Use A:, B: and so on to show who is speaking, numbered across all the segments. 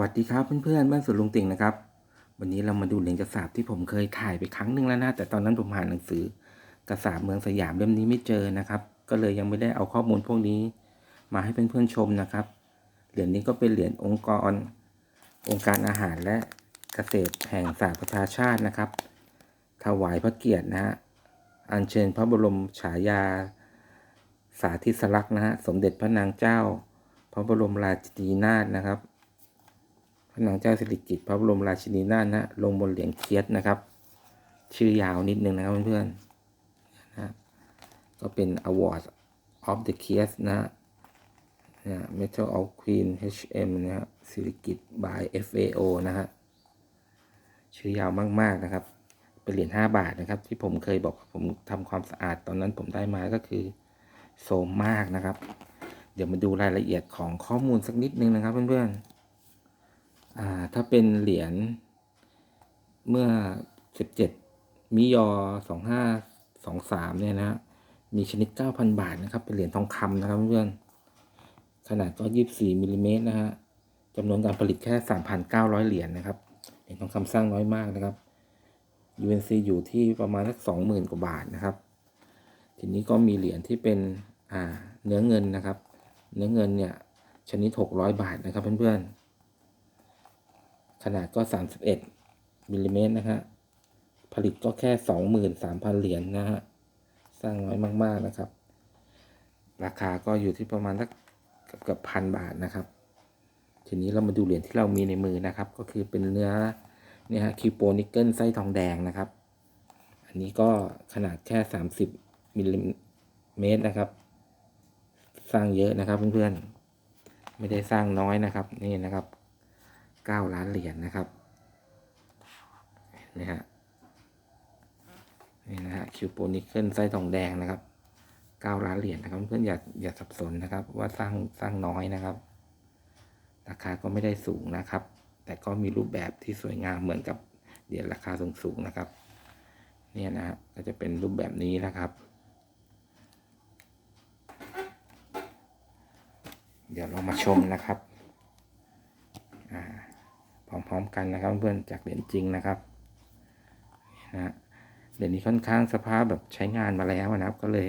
A: วัสดีครับเพื่อนๆบ้านสวนลุงติ่งนะครับ วันนี้เรามาดูเหรียญกระสาบที่ผมเคยถ่ายไปครั้งหนึ่งแล้วนะแต่ตอนนั้นผมหาหนังสือกระสาบเมืองสยามเล่มนี้ไม่เจอนะครับ ก็เลยยังไม่ได้เอาข้อมูลพวกนี้ มาให้เพื่อนๆชมนะครับเหรียญนี้ก็เป็นเหรียญองค์กร องค์การอาหารและเกษตรแห่งสหประชาชาตินะครับ ถวายพระเกียรตินะฮะอัญเชิญพระบรมฉายา สาธิสลักษณ์นะฮะสมเด็จพระนางเจ้า พระบรมราชินีนาถนะครับ พระนางเจ้าสิริกิติ์พระบรมราชินีนาถนะลงบนเหรียญเคียสนะครับ ชื่อยาวนิดนึงนะครับเพื่อนๆนะก็เป็น Award of the k i e s นะฮะนะ Medal of Queen HM นะฮะสิริกิติ์ by FAO นะฮะชื่อยาวมาก ๆ นะครับ เป็นเหรียญ5บาทนะครับ ที่ผมเคยบอกผมทำความสะอาดตอนนั้นผมได้มาก็คือโสมมากนะครับ เดี๋ยวมาดูรายละเอียดของข้อมูลสักนิดนึงนะครับเพื่อนๆ อ่าถ้าเป็นเหรียญเมื่อ 17 มิยอ 2523 เนี่ยนะ มีชนิด 9,000 บาทนะครับ เป็นเหรียญทองคำนะครับเพื่อน ขนาดก็ 24มิลลิเมตรนะฮะจำนวนการผลิตแค่ 3,900 เหรียญนะครับ เหรียญทองคำสร้างน้อยมากนะครับ UNC อยู่ที่ประมาณสัก 20,000 กว่าบาทนะครับ ทีนี้ก็มีเหรียญที่เป็นอ่าเนื้อเงินนะครับ เนื้อเงินเนี่ยชนิด 600 บาทนะครับเพื่อนๆ ขนาดก็ 31มิลลิเมตรนะฮะ ผลิตก็แค่ 23,000 เหรียญนนะฮะ สร้างน้อยมาก ๆ นะครับ ราคาก็อยู่ที่ประมาณสักเกือบเกือบพันบาทนะครับ ทีนี้เรามาดูเหรียญที่เรามีในมือนะครับ ก็คือเป็นเนื้อเนี่ยฮะคิวโปนิกเกิลไส้ทองแดงนะครับ อันนี้ก็ขนาดแค่ 30มิลลิเมตรนะครับ สร้างเยอะนะครับเพื่อนๆ ไม่ได้สร้างน้อยนะครับ นี่นะครับ เก้าล้านเหรียญนะครับนี่ฮะนี่นะฮะคิวโปนิเคิลไส้ทองแดงนะครับเก้าล้านเหรียญนะครับเพื่อนๆอย่าอย่าสับสนนะครับ ว่าสร้างสร้างน้อยนะครับ ราคาก็ไม่ได้สูงนะครับ แต่ก็มีรูปแบบที่สวยงามเหมือนกับเหรียญราคาสูงๆนะครับ เนี่ยนะฮะก็จะเป็นรูปแบบนี้นะครับ เดี๋ยวเรามาชมนะครับ พร้อมกันนะครับ เพื่อนจากเหรียญจริงนะครับนะเหรียญนี้ค่อนข้างสภาพแบบใช้งานมาแล้วนะครับ ก็เลย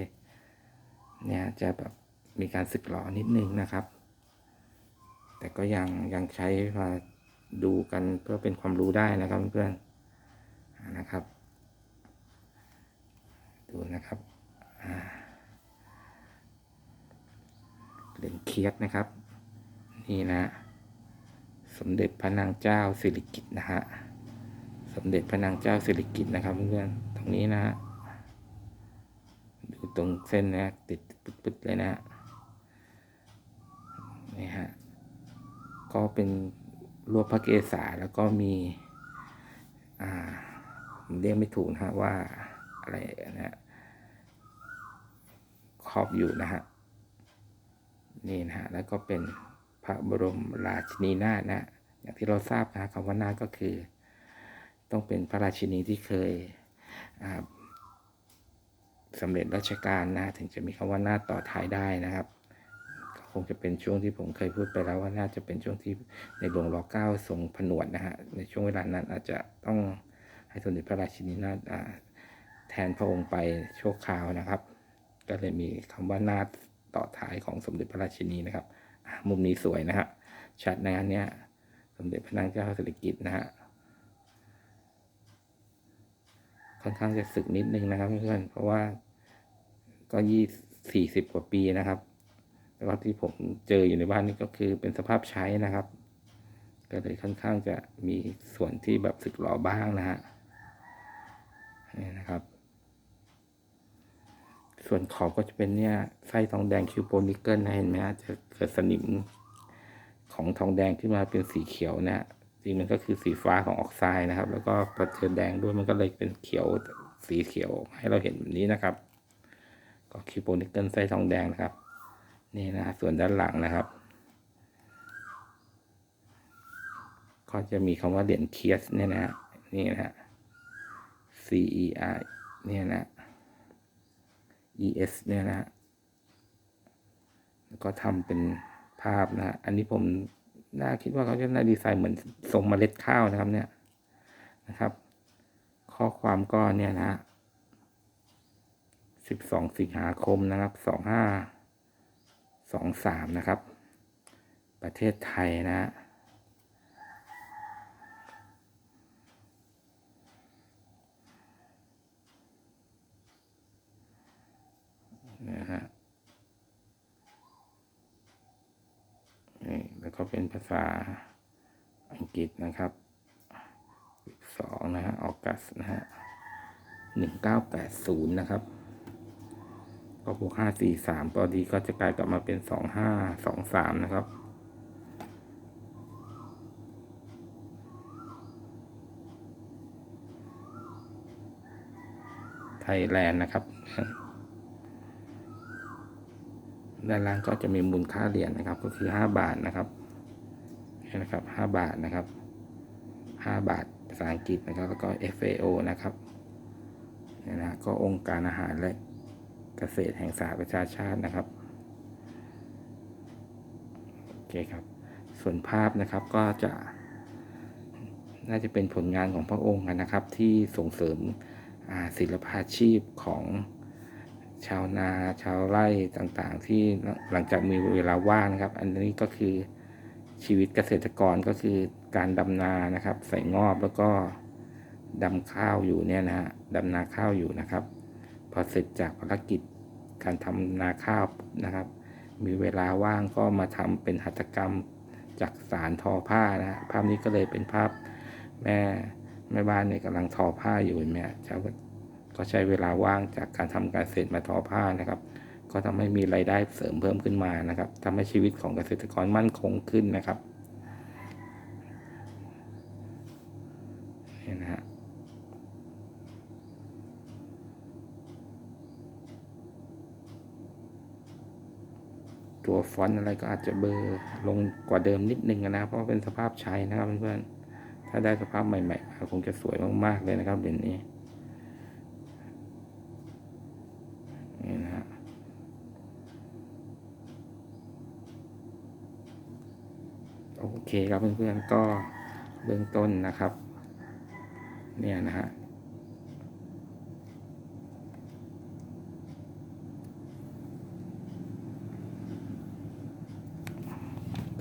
A: เนี่ยจะแบบมีการสึกหรอนิดนึงนะครับ แต่ก็ยังยังใช้มาดูกันเพื่อเป็นความรู้ได้นะครับเพื่อนๆนะครับ ดูนะครับเหรียญเคียสนะครับ นี่นะ สมเด็จพระนางเจ้าสิริกิติ์นะฮะ สมเด็จพระนางเจ้าสิริกิติ์นะครับเพื่อนๆ ตรงนี้นะฮะ ดูตรงเส้นนะติดปึ๊ดๆเลยนะฮะ นี่ฮะ ก็เป็นรวบพระเกศาแล้วก็มี อ่าผมเรียกไม่ถูกนะฮะว่าอะไรนะฮะครอบอยู่นะฮะ นี่นะฮะ แล้วก็เป็น พระบรมราชินีนาถนะอย่างที่เราทราบนะคำว่านาถก็คือ ต้องเป็นพระราชินีที่เคยสำเร็จราชการนะถึงจะมีคำว่านาถต่อท้ายได้นะครับก็คงจะเป็นช่วงที่ผมเคยพูดไปแล้วว่าน่าจะเป็นช่วงที่ในหลวงรอเก้าทรงผนวดนะฮะในช่วงเวลานั้นอาจจะต้องให้สมเด็จพระราชินีนาถแทนพระองค์ไปชั่วคราวนะครับ ก็เลยมีคำว่านาถต่อท้ายของสมเด็จพระราชินีนะครับ มุมนี้สวยนะฮะ ชัดนะเนี้ย สมเด็จพระนางเจ้าสิริกิติ์นะฮะ ค่อนข้างจะสึกนิดนึงนะครับเพื่อนๆเพราะว่าก็ยี่สี่สิบกว่าปีนะครับแล้วก็ที่ผมเจออยู่ในบ้านนี่ก็คือเป็นสภาพใช้นะครับ ก็เลยค่อนข้างจะมีส่วนที่แบบสึกหล่อบ้างนะฮะ นี่นะครับ ส่วนขอบก็จะเป็นเนี่ยไส้ทองแดงคิวโปนิกเกิลนะเห็นไหมฮะจะเกิดสนิมของทองแดงขึ้นมาเป็นสีเขียวนะจริงมันก็คือสีฟ้าของออกไซด์นะครับ แล้วก็พอเจอแดงด้วยมันก็เลยเป็นเขียวสีเขียวให้เราเห็นแบบนี้นะครับ ก็คิวโปนิกเกิลไส้ทองแดงนะครับ นี่นะส่วนด้านหลังนะครับ ก็จะมีคำว่าเหรียญเคียสเนี่ยนะนี่นะฮะ C E R เนี่ยนะ ES เนี่ยนะแล้วก็ทำเป็นภาพนะอันนี้ผมน่าคิดว่าเขาจะน่าดีไซน์เหมือนทรงเมล็ดข้าวนะครับเนี่ยนะครับ ข้อความก็เนี่ยนะสิบสองสิงหาคมนะครับสองห้าสองสามนะครับ ประเทศไทยนะฮะนะฮะนี่แล้วก็ เป็นภาษาอังกฤษนะครับสองนะฮะออกัสนะฮะหนึ่งเก้าแปดศูนย์นะครับ ก็บวกห้าสี่สามพอดีก็จะกลายกลับมาเป็นสองห้าสองสามนะครับไทยแลนด์นะครับ ด้านล่างก็จะมีมูลค่าเหรียญนะครับ ก็คือห้าบาทนะครับ นะครับห้าบาทนะครับห้าบาทภาษาอังกฤษนะครับ แล้วก็ FAO นะครับนี่นะก็องค์การอาหารและเกษตรแห่งสหประชาชาตินะครับโอเคครับ ส่วนภาพนะครับก็จะ น่าจะเป็นผลงานของพระองค์นะครับ ที่ส่งเสริมศิลปาชีพของชาวนาชาวไร่ต่างๆ ที่หลังจากมีเวลาว่างนะครับ อันนี้ก็คือ ชีวิตเกษตรกรก็คือการดำนานะครับ ใส่งอบแล้วก็ดำข้าวอยู่เนี่ยนะฮะดำนาข้าวอยู่นะครับ พอเสร็จจากภารกิจการทำนาข้าวนะครับ มีเวลาว่างก็มาทำเป็นหัตถกรรมจากสารทอผ้านะฮะภาพนี้ก็เลยเป็นภาพแม่แม่บ้านเนี่ยกำลังทอผ้าอยู่เห็นไหมฮะเช้าก็ใช้เวลาว่างจากการทำการเกษตรมาทอผ้านะครับ ก็ทำให้มีรายได้เสริมเพิ่มขึ้นมานะครับทำให้ชีวิตของเกษตรกรมั่นคงขึ้นนะครับนี่นะฮะตัวฟอนต์อะไรก็อาจจะเบลอร์ลงกว่าเดิมนิดนึงนะเพราะเป็นสภาพใช้นะครับเพื่อนๆถ้าได้สภาพใหม่ๆคงจะสวยมากๆเลยนะครับเดี๋ยวนี้นะฮะ โอเคครับเพื่อนๆก็เบื้องต้นนะครับ เนี่ยนะฮะ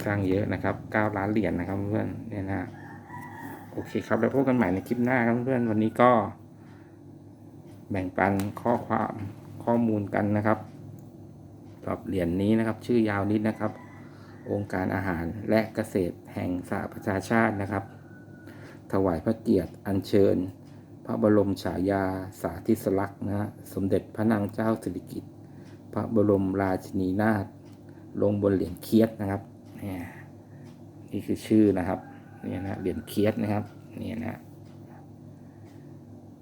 A: สร้างเยอะนะครับ9ล้านเหรียญนะครับเพื่อนเนี่ยนะโอเคครับแล้วพบกันใหม่ในคลิปหน้าครับเพื่อนวันนี้ก็ แบ่งปันข้อความข้อมูลกันนะครับสำหรับเหรียญนนี้นะครับ ชื่อยาวนิดนะครับ องค์การอาหารและเกษตรแห่งสหประชาชาตินะครับ ถวายพระเกียรติอัญเชิญ พระบรมฉายาสาธิสลักษณ์นะสมเด็จพระนางเจ้าสิริกิติ์พระบรมราชินีนาถลงบนเหรียญเคียดนะครับเนี่ยนี่คือชื่อนะครับนี่นะเหรียญเคียดนะครับนี่นะ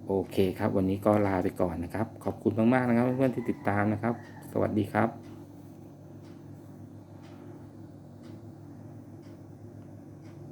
A: โอเคครับ วันนี้ก็ลาไปก่อนนะครับ ขอบคุณมากๆนะครับ เพื่อนๆที่ติดตามนะครับ สวัสดีครับ